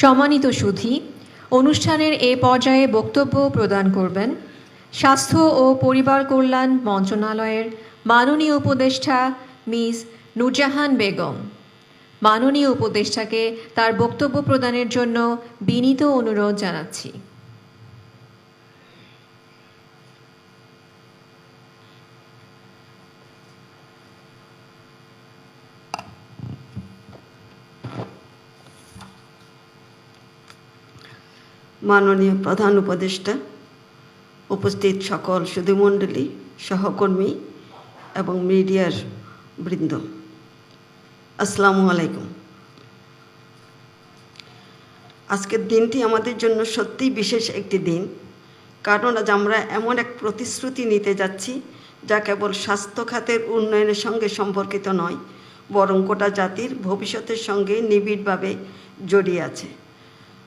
সম্মানিত সুধী, অনুষ্ঠানের এ পর্যায়ে বক্তব্য প্রদান করবেন স্বাস্থ্য ও পরিবার কল্যাণ মন্ত্রণালয়ের মাননীয় উপদেষ্টা মিস নুরজাহান বেগম। মাননীয় উপদেষ্টাকে তার বক্তব্য প্রদানের জন্য বিনীত অনুরোধ জানাচ্ছি। মাননীয় প্রধান উপদেষ্টা, উপস্থিত সকল সুধীমণ্ডলী, সহকর্মী এবং মিডিয়ার বৃন্দ। আসসালামু আলাইকুম। আজকের দিনটি আমাদের জন্য সত্যিই বিশেষ একটি দিন, কারণ আজ আমরা এমন এক প্রতিশ্রুতি নিতে যাচ্ছি, যা কেবল স্বাস্থ্য খাতের উন্নয়নের সঙ্গে সম্পর্কিত নয়, বরং গোটা জাতির ভবিষ্যতের সঙ্গে নিবিড়ভাবে জড়িয়ে আছে।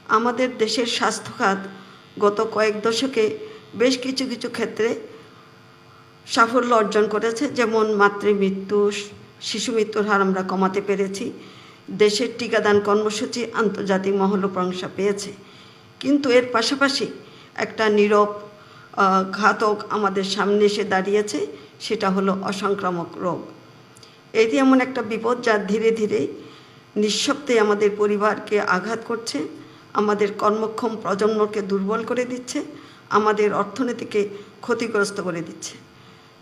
আমাদের দেশের স্বাস্থ্য খাত গত কয়েক দশকে বেশ কিছু কিছু ক্ষেত্রে সাফল্য অর্জন করেছে। যেমন মাতৃমৃত্যু, শিশু মৃত্যুর হার আমরা কমাতে পেরেছি। দেশের টিকাদান কর্মসূচি আন্তর্জাতিক মহল প্রশংসা পেয়েছে। কিন্তু এর পাশাপাশি একটা নীরব ঘাতক আমাদের সামনে এসে দাঁড়িয়েছে, সেটা হলো অসংক্রামক রোগ। এটি এমন একটা বিপদ যা ধীরে ধীরে নিঃশব্দে আমাদের পরিবারকে আঘাত করছে। আমাদের কর্মক্ষম প্রজন্মকে দুর্বল করে দিচ্ছে, আমাদের অর্থনীতিকে ক্ষতিগ্রস্ত করে দিচ্ছে।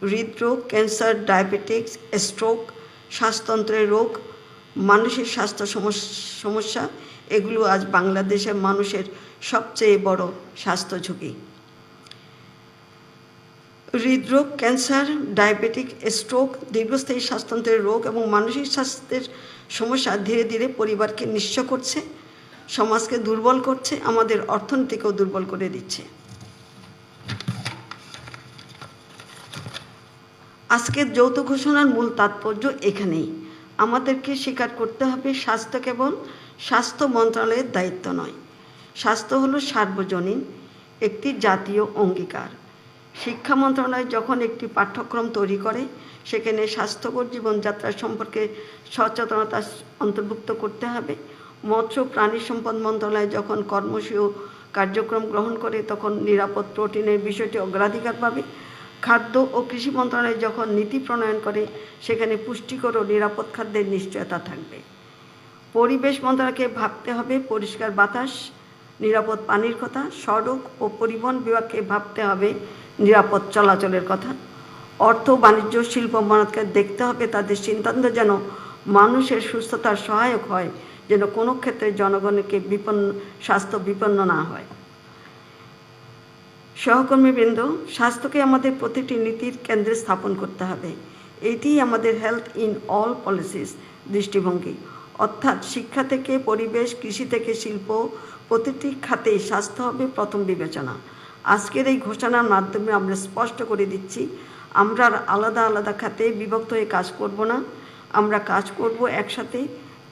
হৃদরোগ, ক্যান্সার ডায়াবেটিক্স স্ট্রোক শ্বাসতন্ত্রের রোগ মানুষের স্বাস্থ্য সমস- সমস্যা, এগুলো আজ বাংলাদেশের মানুষের সবচেয়ে বড় স্বাস্থ্য ঝুঁকি। হৃদরোগ, ক্যান্সার, ডায়াবেটিক, স্ট্রোক, দীর্ঘস্থায়ী শ্বাসতন্ত্রের রোগ এবং মানসিক স্বাস্থ্যের সমস্যা ধীরে ধীরে পরিবারকে নিঃস্ব করছে। সমাজকে দুর্বল করছে, আমাদের অর্থনীতিকেও দুর্বল করে দিচ্ছে। আজকের যৌথ ঘোষণার মূল তাৎপর্য এখানেই। আমাদেরকে স্বীকার করতে হবে, স্বাস্থ্য কেবল স্বাস্থ্য মন্ত্রণালয়ের দায়িত্ব নয়। স্বাস্থ্য হলো সার্বজনীন একটি জাতীয় অঙ্গীকার। শিক্ষা মন্ত্রণালয় যখন একটি পাঠ্যক্রম তৈরি করে, সেখানে স্বাস্থ্যকর জীবনযাত্রা সম্পর্কে সচেতনতা অন্তর্ভুক্ত করতে হবে। মৎস্য প্রাণী সম্পদ মন্ত্রণালয় যখন কর্মসূচি কার্যক্রম গ্রহণ করে, তখন নিরাপদ প্রোটিনের বিষয়টি অগ্রাধিকার পাবে। খাদ্য ও কৃষি মন্ত্রণালয় যখন নীতি প্রণয়ন করে, সেখানে পুষ্টিকর ও নিরাপদ খাদ্যের নিশ্চয়তা থাকবে। পরিবেশ মন্ত্রণালয়কে ভাবতে হবে, পরিষ্কার বাতাস, নিরাপদ পানির কথা, সড়ক ও পরিবহন বিভাগকে ভাবতে হবে, নিরাপদ চলাচলের কথা। অর্থ বাণিজ্য শিল্প মন্ত্রণালয়কে দেখতে হবে, তাদের সিদ্ধান্ত যেন মানুষের সুস্থতার সহায়ক হয়। যেন কোনো ক্ষেত্রে জনগণকে বিপন্ন, স্বাস্থ্য বিপন্ন না হয়। সহকর্মীবৃন্দ, স্বাস্থ্যকে আমাদের প্রতিটি নীতির কেন্দ্রে স্থাপন করতে হবে। এটিই আমাদের হেলথ ইন অল পলিসিস দৃষ্টিভঙ্গি। অর্থাৎ শিক্ষা থেকে, পরিবেশ, কৃষি থেকে শিল্প, প্রতিটি খাতেই স্বাস্থ্য হবে প্রথম বিবেচনা। আজকের এই ঘোষণার মাধ্যমে আমরা স্পষ্ট করে দিচ্ছি, আমরা আলাদা আলাদা খাতে বিভক্ত হয়ে কাজ করব না। আমরা কাজ করব একসাথে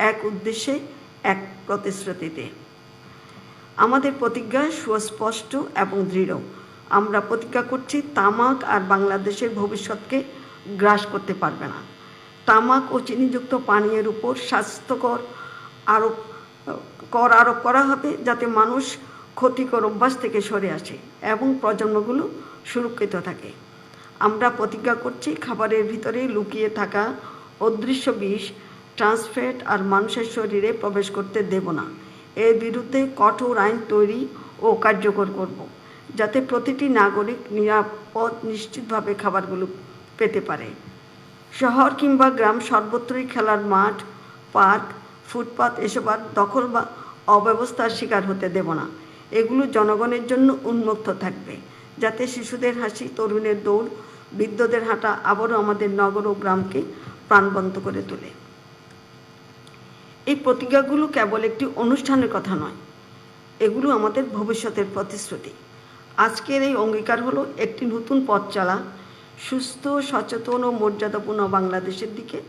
এক উদ্দেশ্যে, এক প্রতিশ্রুতিতে। আমাদের প্রতিজ্ঞা সুস্পষ্ট এবং দৃঢ়। আমরা প্রতিজ্ঞা করছি তামাক আর বাংলাদেশের ভবিষ্যৎকে গ্রাস করতে পারবে না। তামাক ও চিনিযুক্ত পানীয়ের উপর স্বাস্থ্যকর আরোপ, কর আরোপ করা হবে যাতে মানুষ ক্ষতিকর অভ্যাস থেকে সরে আসে এবং প্রজন্মগুলো সুরক্ষিত থাকে। আমরা প্রতিজ্ঞা করছি খাবারের ভিতরে লুকিয়ে থাকা অদৃশ্য বিষ ট্রান্সফ্যাট আর মানুষের শরীরে প্রবেশ করতে দেব না। এর বিরুদ্ধে কঠোর আইন তৈরি ও কার্যকর করব, যাতে প্রতিটি নাগরিক নিরাপদ, নিশ্চিতভাবে খাবারগুলো পেতে পারে। শহর কিংবা গ্রাম সর্বত্রই খেলার মাঠ, পার্ক, ফুটপাত এসব আর দখল বা অব্যবস্থার শিকার হতে দেব না। এগুলো জনগণের জন্য উন্মুক্ত থাকবে, যাতে শিশুদের হাসি, তরুণের দৌড়, বৃদ্ধদের হাঁটা আবারও আমাদের নগর ও গ্রামকে প্রাণবন্ত করে তোলে। এই প্রতিজ্ঞাগুলো কেবল একটি অনুষ্ঠানের কথা নয়, এগুলো আমাদের ভবিষ্যতের প্রতিশ্রুতি। আজকের এই অঙ্গীকার হলো একটি নতুন পথ চলা, সুস্থ, সচেতন ও মর্যাদাপূর্ণ বাংলাদেশের দিকে।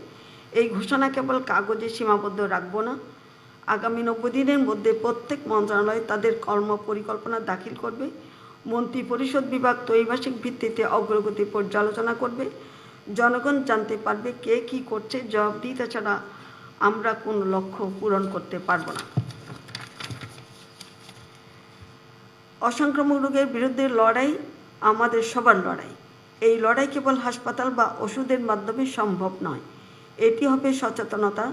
এই ঘোষণা কেবল কাগজে সীমাবদ্ধ রাখব না, আগামী নব্বই দিনের মধ্যে প্রত্যেক মন্ত্রণালয় তাদের কর্ম পরিকল্পনা দাখিল করবে মন্ত্রী পরিষদ বিভাগ ত্রৈমাসিক ভিত্তিতে অগ্রগতি পর্যালোচনা করবে, জনগণ জানতে পারবে কে কি করছে জবাবদিহিতা ছাড়া আমরা কোনো লক্ষ্য পূরণ করতে পারব না। অসংক্রামক রোগের বিরুদ্ধে লড়াই আমাদের সবার লড়াই। এই লড়াই কেবল হাসপাতাল বা ওষুধের মাধ্যমে সম্ভব নয়। এটি হবে সচেতনতা,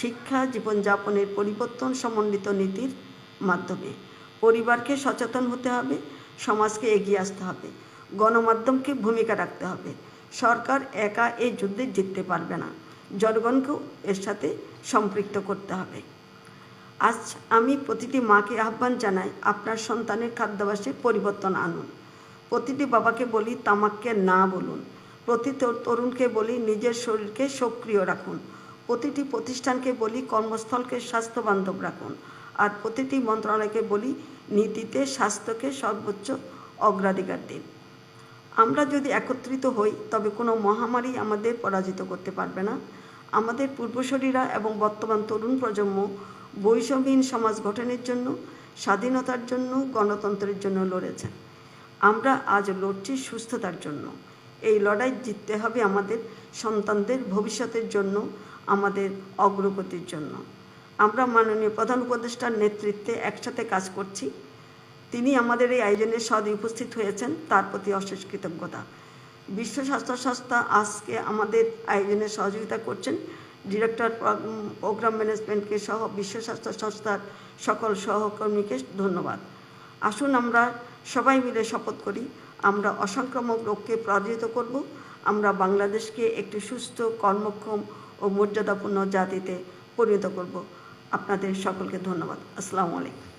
শিক্ষা, জীবনযাপনের পরিবর্তন সমন্বিত নীতির মাধ্যমে। পরিবারকে সচেতন হতে হবে, সমাজকে এগিয়ে আসতে হবে, গণমাধ্যমকে ভূমিকা রাখতে হবে। সরকার একা এই যুদ্ধে জিততে পারবে না। জনগণকেও এর সাথে সম্পৃক্ত করতে হবে। আজ আমি প্রতিটি মাকে আহ্বান জানাই আপনার সন্তানের খাদ্যাভ্যাসে পরিবর্তন আনুন। প্রতিটি বাবাকে বলি তামাককে না বলুন। প্রতি তরু- তরুণকে বলি নিজের শরীরকে সক্রিয় রাখুন। প্রতিটি প্রতিষ্ঠানকে বলি কর্মস্থলকে স্বাস্থ্যবান্ধব রাখুন। আর প্রতিটি মন্ত্রণালয়কে বলি নীতিতে স্বাস্থ্যকে সর্বোচ্চ অগ্রাধিকার দিন। আমরা যদি একত্রিত হই, তবে কোনো মহামারী আমাদের পরাজিত করতে পারবে না। আমাদের পূর্বসরীরা এবং বর্তমান তরুণ প্রজন্ম বৈষম্যহীন সমাজ গঠনের জন্য, স্বাধীনতার জন্য, গণতন্ত্রের জন্য লড়েছেন আমরা আজ লড়ছি সুস্থতার জন্য। এই লড়াই জিততে হবে আমাদের সন্তানদের ভবিষ্যতের জন্য, আমাদের অগ্রগতির জন্য। আমরা মাননীয় প্রধান উপদেষ্টার নেতৃত্বে একসাথে কাজ করছি। তিনি আমাদের এই আয়োজনের সদ উপস্থিত হয়েছেন। তার প্রতি অশেষ কৃতজ্ঞতা। বিশ্ব স্বাস্থ্য সংস্থা আজকে আমাদের আয়োজনে সহযোগিতা করছেন। ডিরেক্টর প্রোগ্রাম ম্যানেজমেন্টকে সহ বিশ্ব স্বাস্থ্য সংস্থার সকল সহকর্মীকে ধন্যবাদ। আসুন আমরা সবাই মিলে শপথ করি, আমরা অসংক্রামক রোগকে পরাজিত করব, আমরা বাংলাদেশকে একটি সুস্থ, কর্মক্ষম ও মর্যাদাপূর্ণ জাতিতে পরিণত করব। আপনাদের সকলকে ধন্যবাদ। আসসালামু আলাইকুম।